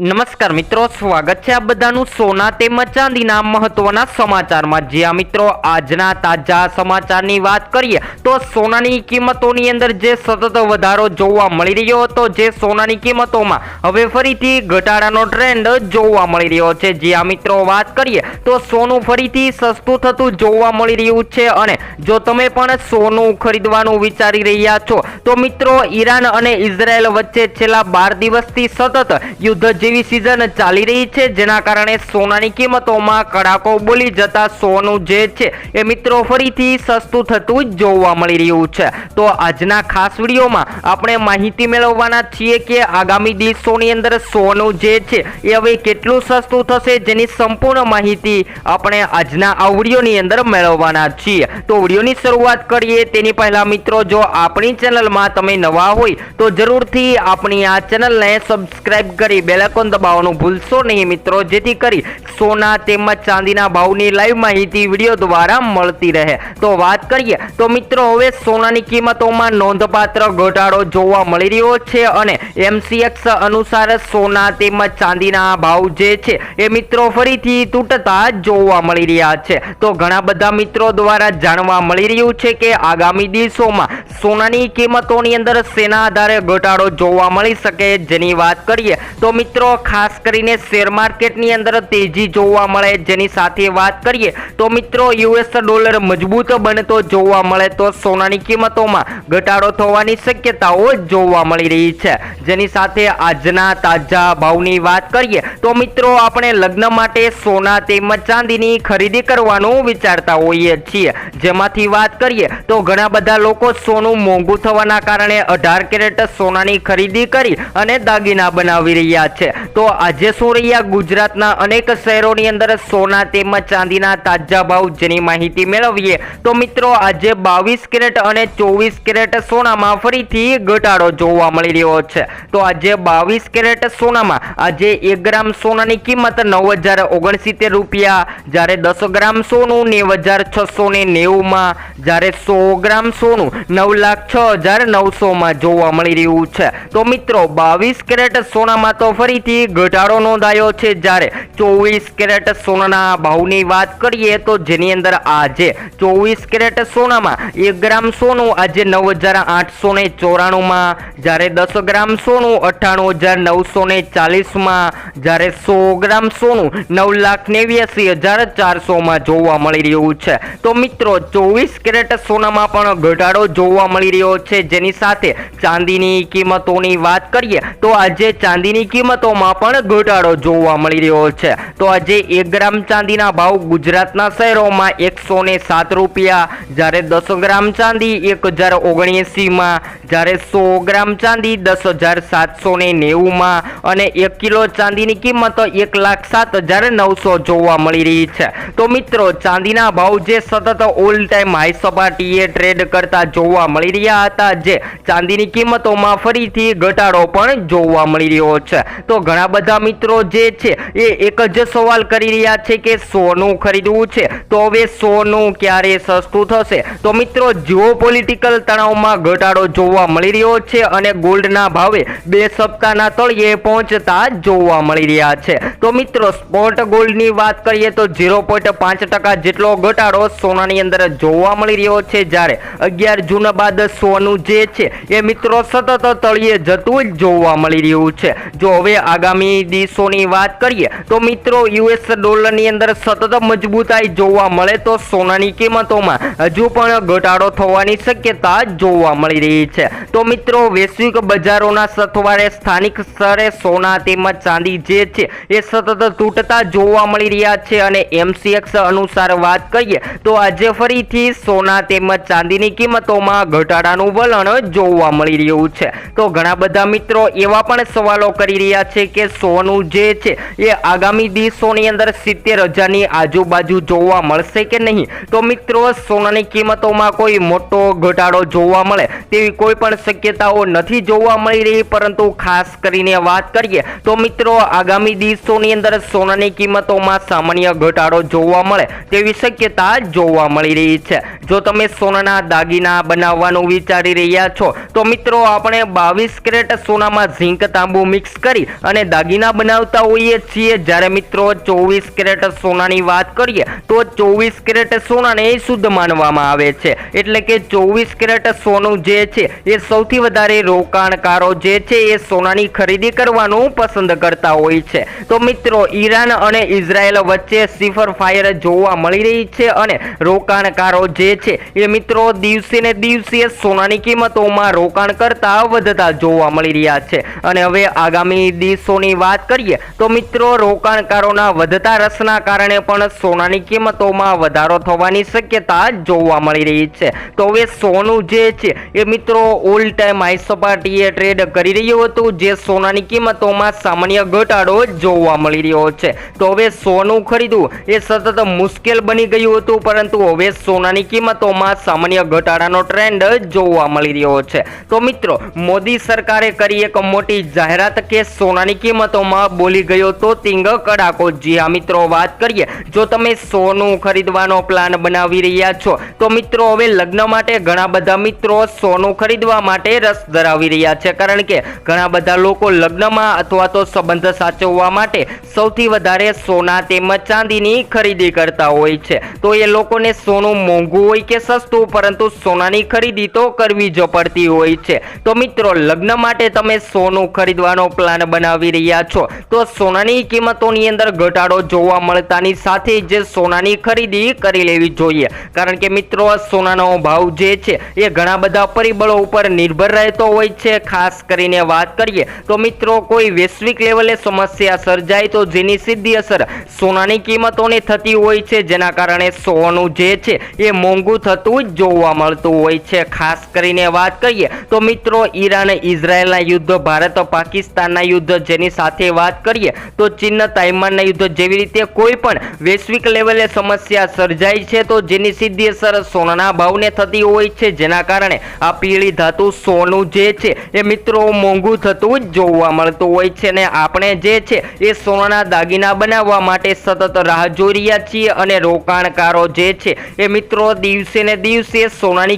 નમસ્કાર મિત્રો, સ્વાગત છે આ બધાનું સોના તેમજ ચાંદીના મહત્વના સમાચારમાં. જ્યાં મિત્રો આજના તાજા સમાચારની વાત કરીએ, તો સોનાની કિંમતોની અંદર જે સતત વધારો જોવા મળી રહ્યો હતો, જે સોનાની કિંમતોમાં હવે ફરીથી ઘટાડાનો ટ્રેન્ડ જોવા મળી રહ્યો છે. જ્યાં મિત્રો વાત કરીએ, તો સોનું ફરીથી સસ્તું થતું જોવા મળી રહ્યું છે અને જો તમે પણ સોનું ખરીદવાનું વિચારી રહ્યા છો, તો મિત્રો ઈરાન અને ઇઝરાયલ વચ્ચે છેલ્લા બાર દિવસથી સતત યુદ્ધ જેવી સિઝન ચાલી રહી છે, જેના કારણે સોનાની કિંમતોમાં કડાકો બોલી જતા સોનું જે છે એ મિત્રો ફરીથી સસ્તું થતું જોવા મળી રહ્યું છે. તો આજના ખાસ વિડીયોમાં આપણે માહિતી મેળવવાના છીએ કે આગામી દિવસોની અંદર સોનું જે છે એ હવે કેટલું સસ્તું થશે જેની સંપૂર્ણ માહિતી આપણે આજના આ વિડીયોની અંદર મેળવવાના છીએ. તો વિડીયોની શરૂઆત કરીએ. તેની પહેલા મિત્રો, જો આપણી ચેનલમાં તમે નવા હોય તો જરૂરથી આપણી આ ચેનલને સબસ્ક્રાઈબ કરી બેલાઇકોન દબાવવાનું ભૂલશો નહીં મિત્રો. જેથી કરી સોના તેમજ ચાંદીના ભાવની લાઈવ માહિતી વીડિયો દ્વારા મળતી રહે. તો વાત કરીએ, તો મિત્રો હવે સોનાની કિંમતોમાં નોંધપાત્ર ઘટાડો જોવા મળી રહ્યો છે અને એમસીએક્સ અનુસાર સોના તેમજ ચાંદીના ભાવ જે છે એ મિત્રો ફરીથી તૂટતા જોવા મળી રહ્યા છે. તો ઘણા બધા મિત્રો દ્વારા જાણવા મળી રહ્યું છે કે આગામી દિવસોમાં સોનાની કિંમતોની અંદર સેના આધારે ઘટાડો જોવા મળી શકે જેની વાત કરીએ તો મિત્રો, ખાસ કરીને શેર માર્કેટની અંદર તેજી જોવા મળે જેની સાથે વાત કરીએ તો મિત્રો, યુએસ ડોલર મજબૂત બનતો જોવા મળે તો સોનાની કિંમતોમાં ઘટાડો થવાની શક્યતાઓ જોવા મળી રહી છે. જેની સાથે આજના તાજા ભાવની વાત કરીએ તો મિત્રો, આપણે લગ્ન માટે સોના તેમજ ચાંદીની ખરીદી કરવાનું વિચારતા હોઈએ છીએ. જેમાંથી વાત કરીએ તો ઘણા બધા લોકો સોનું મોંઘું થવાના કારણે અઢાર કેરેટ સોનાની ખરીદી કરી અને દાગીના બનાવી રહ્યા છે. તો આજે શું રહ્યા ગુજરાતના અનેક શહેરોની અંદર સોના તેમજ ચાંદીના તાજા ભાવ જેની માહિતી મેળવીએ. તો મિત્રો, આજે બાવીસ કેરેટ અને ચોવીસ કેરેટ સોનામાં ફરીથી ઘટાડો જોવા મળી રહ્યો છે. તો આજે બાવીસ કેરેટ સોનામાં આજે એક ગ્રામ સોનાની કિંમત નવ હજાર ઓગણસિત્તેર રૂપિયા, જ્યારે દસ ગ્રામ સોનું નેવ હજાર છસો ને નેવુંમાં, જ્યારે સો ગ્રામ સોનું નવ લાખ છ હજાર નવસોમાં જોવા મળી રહ્યું છે. તો મિત્રો, બાવીસ કેરેટ સોનામાં તો ફરીથી ઘટાડો નોંધાયો છે. જ્યારે ચોવીસ કેરેટ સોનાના ભાવની વાત કરીએ તો જેની અંદર આજે ચોવીસ કેરેટ સોનામાં એક ગ્રામ સોનું, આજે નવ હજાર આઠસો ને ચોરાણુંમાં, જ્યારે દસ ગ્રામ સોનું, અઠ્ઠાણું હજાર નવસો ને ચાલીસમાં, જ્યારે સો ગ્રામ સોનું, નવ લાખ નેવ્યાસી હજાર ચારસોમાં જોવા મળી રહ્યું છે. તો મિત્રો, ચોવીસ કેરેટ સોનામાં પણ ઘટાડો જોવા મળી રહ્યો છે. જેની સાથે ચાંદીની કિંમતોની વાત કરીએ, તો આજે ચાંદીની કિંમતોમાં પણ ઘટાડો જોવા મળી રહ્યો છે. તો આજે એક ગ્રામ ચાંદીના ભાવ ગુજરાતના શહેરોમાં એકસો ને સાત રૂપિયા, જ્યારે દસ ગ્રામ ચાંદી એક હજાર ઓગણએંસીમાં, જ્યારે સો ગ્રામ ચાંદી દસ હજાર સાતસો ને નેવુંમાં અને એક કિલો ચાંદીની કિંમત એક લાખ સાત હજાર નવસો જોવા મળી રહી છે. તો મિત્રો, ચાંદીના ભાવ જે સતત ઓલ ટાઈમ હાઈ સપાટીએ ટ્રેડ કરતા જોવા મળી રહ્યા હતા જે ચાંદીની કિંમતોમાં ફરીથી ઘટાડો પણ જોવા મળી રહ્યો છે. તો ઘણા બધા મિત્રો જે છે, એ એક જ સવાલ કરી રહ્યા છે કે સોનું ખરીદવું છે, તો હવે સોનું ક્યારે સસ્તું થશે? તો મિત્રો જીઓ પોલિટિકલ તણાવમાં ઘટાડો જોવા મળી રહ્યો છે અને ગોલ્ડના ભાવે બે સપ્તાહના તળિયે પહોંચતા જોવા મળી રહ્યા છે. તો મિત્રો, સ્પોટ ગોલ્ડની વાત કરીએ તો ઝીરો પોઈન્ટ પાંચ ટકા જેટલો ઘટાડો સોનાની અંદર જોવા મળી રહ્યો છે જ્યારે અગિયાર જૂન બાદ સોનું જે છે એ મિત્રો સતત તળિયે જતું જ જોવા મળી રહ્યું છે. જો હવે આગામી દિવસોની વાત કરીએ, તો મિત્રો યુએસ ડોલરની અંદર સતત મજબૂતાઈ જોવા મળે તો સોનાની કિંમતોમાં હજુ પણ ઘટાડો થવાની શક્યતા જોવા મળી રહી છે. તો મિત્રો વૈશ્વિક બજારોના સથવારે સ્થાનિક સ્તરે સોના તેમજ ચાંદી જે છે એ સતત તૂટતા જોવા મળી રહ્યા છે અને એમસીએક્સ અનુસાર વાત કરીએ, તો આજે ફરીથી સોના તેમજ ચાંદીની કિંમતોમાં ઘટાડાનું વલણ જોવા મળી રહ્યું છે. તો ઘણા બધા મિત્રો એવા પણ સવાલો કરી રહ્યા છે કે સોનું જે છે એ આગામી દિવસોની અંદર સિત્તેર હજારની આજુબાજુ જોવા મળશે કે નહીં? તો મિત્રો, સોનાની કિંમતોમાં કોઈ મોટો ઘટાડો જોવા મળે તેવી કોઈ પણ શક્યતાઓ નથી જોવા મળી રહી, પરંતુ ખાસ કરીને વાત કરીએ તો મિત્રો, આગામી દિવસોની અંદર સોનાની કિંમતોમાં સામાન્ય ઘટાડો જોવા મળે તેવી શક્યતા જોવા મળી રહી છે. જો તમે સોનાના દાગીના બનાવવાનું વિચારી રહ્યા છો. તો મિત્રો, આપણે બાવીસ કેરેટ સોનામાં ઝીંક તાંબુ મિક્સ કરી અને દાગીના બનાવતા હોઈએ છીએ. જ્યારે મિત્રો, ચોવીસ કેરેટ સોનાની વાત કરીએ, તો ચોવીસ કેરેટ સોનાને શુદ્ધ માનવામાં આવે છે. એટલે કે ચોવીસ કેરેટ સોનું જે છે, એ સૌથી વધારે રોકાણકારો જે છે, એ સોનાની ખરીદી કરવાનું પસંદ કરતા હોય છે. તો મિત્રો, ઈરાન અને ઇઝરાયલ વચ્ચે સિફર ફાયર જોવા મળી રહી છે અને રોકાણકારો જે છે, એ મિત્રો, દિવસે ને દિવસે સોનાની કિંમતોમાં રોકાણ કરતા વધતા જોવા મળી રહ્યા છે. અને હવે આગામી દિવસોની વાત કરીએ તો મિત્રો, રોકાણકારોના વધતા રસના કારણે પણ સોનાની કિંમતોમાં વધારો થવાની શક્યતા જોવા મળી રહી છે. તો હવે સોનું જે છે એ મિત્રો ઓલ ટાઈમ હાઈ સપાટીએ ટ્રેડ કરી રહ્યું હતું, જે સોનાની કિંમતોમાં સામાન્ય ઘટાડો જોવા મળી રહ્યો છે. તો હવે સોનું ખરીદવું એ સતત મુશ્કેલ બની ગયું હતું, પરંતુ હવે સોનાની કિંમતોમાં સામાન્ય ઘટાડાનો ટ્રેન્ડ જોવા મળી રહ્યો છે. તો મિત્રો, મોદી સરકારે કરી એક મોટી જાહેરાત કે સોનાની કિંમતોમાં બોલી ગયો તો તિંગ કડાકો. જી હા મિત્રો, વાત કરીએ. જો તમે સોનું ખરીદવાનો પ્લાન બનાવી રહ્યા છો, તો મિત્રો હવે લગ્ન માટે ઘણા બધા મિત્રો સોનું ખરીદવા માટે રસ ધરાવી રહ્યા છે. કારણ કે ઘણા બધા લોકો લગ્નમાં અથવા તો સંબંધ સાચવવા માટે સૌથી વધારે સોના તેમજ ચાંદીની ખરીદી કરતા હોય છે. તો એ લોકોને સોનું મોંઘું હોય કે સસ્તું, પરંતુ સોનાની ખરીદી તો કરવી જ પડતી હોય છે. તો મિત્રો, લગ્ન માટે તમે સોનું ખરીદવાનો પ્લાન બનાવી રહ્યા છો. તો સોનાની કિંમતોની અંદર ઘટાડો જોવા મળતાની સાથે જે સોનાની ખરીદી કરી લેવી જોઈએ. કારણ કે મિત્રો સોનાનો ભાવ જે છે, એ ઘણા બધા પરિબળો ઉપર નિર્ભર રહેતો હોય છે. ખાસ કરીને વાત કરીએ તો મિત્રો, કોઈ વૈશ્વિક લેવલે સમસ્યા સર્જાય તો જેની સીધી અસર સોનાની કિંમતોને થતી હોય છે. જેના કારણે સોનું જે છે, એ મોંઘું થતું જ જોવા મળતું હોય છે. ખાસ કરીને વાત કરીએ તો મિત્રો, ઈરાન ઇઝરાયલના યુદ્ધ, ભારત પાકિસ્તાનના યુદ્ધ જેની સાથે વાત કરીએ તો ચીન તાઇવાનના યુદ્ધ જેવી રીતે કોઈ પણ વૈશ્વિક લેવલે સમસ્યા સર્જાય છે તો જેની સીધી અસર સોનાના ભાવને થતી હોય છે. જેના કારણે આ પીળી ધાતુ સોનું જે છે એ મિત્રો મોંઘું થતું જ જોવા મળતું હોય છે ને આપણે જે છે એ સોનાના દાગીના બનાવવા માટે સતત રાહ જોઈ રહ્યા છીએ અને રોકાણકારો જે છે એ મિત્રો, દિવસે ને દિવસે સોનાની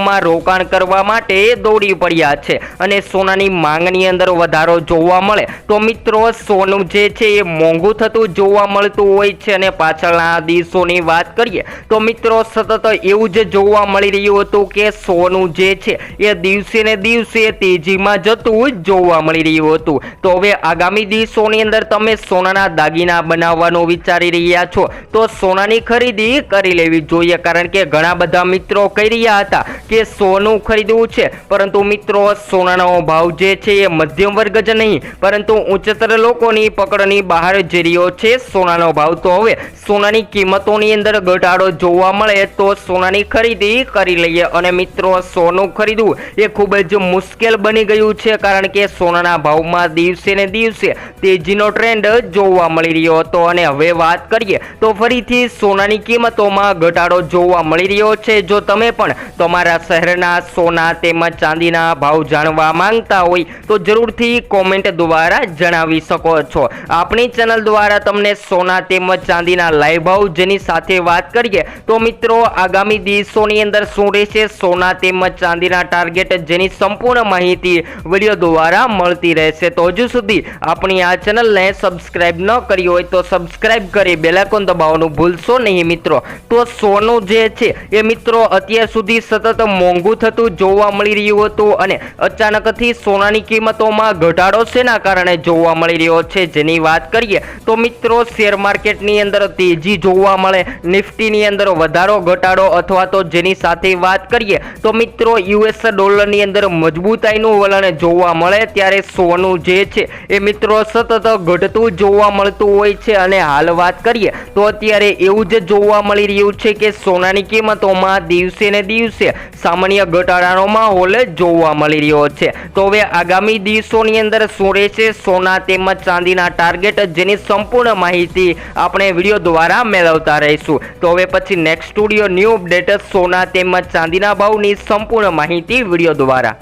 કિંમતોમાં રોકાણ કરવા માટે દોડી પડ્યા છે અને સોનાની માંગની અંદર વધારો જોવા મળે તો મિત્રો સોનું જે છે એ મોંઘું થતું જોવા મળતું હોય છે અને પાછળના દિવસોની વાત કરીએ તો મિત્રો સતત એવું જ જોવા મળી રહ્યું હતું કે સોનું જે છે એ દિવસે ને દિવસે તેજીમાં જતું જોવા મળી રહ્યું હતું. તો હવે આગામી દિવસોની અંદર તમે સોનાના દાગીના બનાવવાનું વિચારી રહ્યા છો તો સોનાની ખરીદી કરી લેવી જોઈએ કારણ કે ઘણા બધા મિત્રો કહી રહ્યા હતા કે સોનું ખરીદવું છે. પરંતુ મિત્રો, સોનાનો ભાવ જે છે એ મધ્યમ વર્ગ જ નહીં, પરંતુ ઉચ્ચતર લોકોની પકડની બહાર જઈ રહ્યો છે સોનાનો ભાવ. તો હવે સોનાની કિંમતોની અંદર ઘટાડો જોવા મળે તો સોનાની ખરીદી કરી લઈએ. અને મિત્રો, સોનું ખરીદવું એ ખૂબ જ મુશ્કેલ બની ગયું છે, કારણ કે સોનાના ભાવમાં દિવસે ને દિવસે તેજીનો ટ્રેન્ડ જોવા મળી રહ્યો હતો. અને હવે વાત કરીએ તો ફરીથી સોનાની કિંમતોમાં ઘટાડો જોવા મળી રહ્યો છે. જો તમે પણ તમારા શહેરના સોના તેમજ ચાંદીના ભાવ જાણવા માંગતા હોય તો જરૂરથી કોમેન્ટ દ્વારા જણાવી શકો છો. આપણી ચેનલ દ્વારા તમને સોના તેમજ ચાંદીના લાઈવ ભાવ જેની સાથે વાત કરીએ તો મિત્રો આગામી દિવસોની અંદર શું રહેશે? સોના તેમજ ચાંદીના ટાર્ગેટ જેની સંપૂર્ણ માહિતી વીડિયો દ્વારા મળતી રહેશે. તો હજુ સુધી આપણી આ ચેનલને સબસ્ક્રાઈબ ન કરી હોય તો સબસ્ક્રાઈબ કરી બેલાકોન દબાવવાનું ભૂલશો નહીં મિત્રો. તો સોનું જે છે એ મિત્રો અત્યાર સુધી સતત મોંઘું થતું જોવા મળી રહ્યું હતું અને અચાનકથી સોનાની કિંમતોમાં ઘટાડો શેના કારણે જોવા મળી રહ્યો છે જેની વાત કરીએ તો મિત્રો, શેર માર્કેટની અંદર તેજી જોવા મળે, નિફ્ટીની અંદર વધારો, ઘટાડો અથવા તો જેની સાથે વાત કરીએ તો મિત્રો, યુએસ ડોલરની અંદર મજબૂતાઈનું વલણ જોવા મળે ત્યારે સોનું જે છે એ મિત્રો સતત ઘટતું જોવા મળતું હોય છે અને હાલ વાત કરીએ તો અત્યારે એવું જ જોવા મળી રહ્યું છે કે સોનાની કિંમતોમાં દિવસે ને દિવસે સામાન્ય ઘટાડાનો માહોલ જોવા મળી રહ્યો છે. તો હવે આગામી દિવસોની અંદર શું રહેશે? સોના તેમજ ચાંદીના ટાર્ગેટ જેની સંપૂર્ણ માહિતી આપણે વીડિયો દ્વારા મેળવતા રહીશું. તો હવે પછી નેક્સ્ટ સ્ટુડિયો ન્યૂ અપડેટ સોના તેમજ ચાંદીના ભાવની સંપૂર્ણ માહિતી વીડિયો દ્વારા.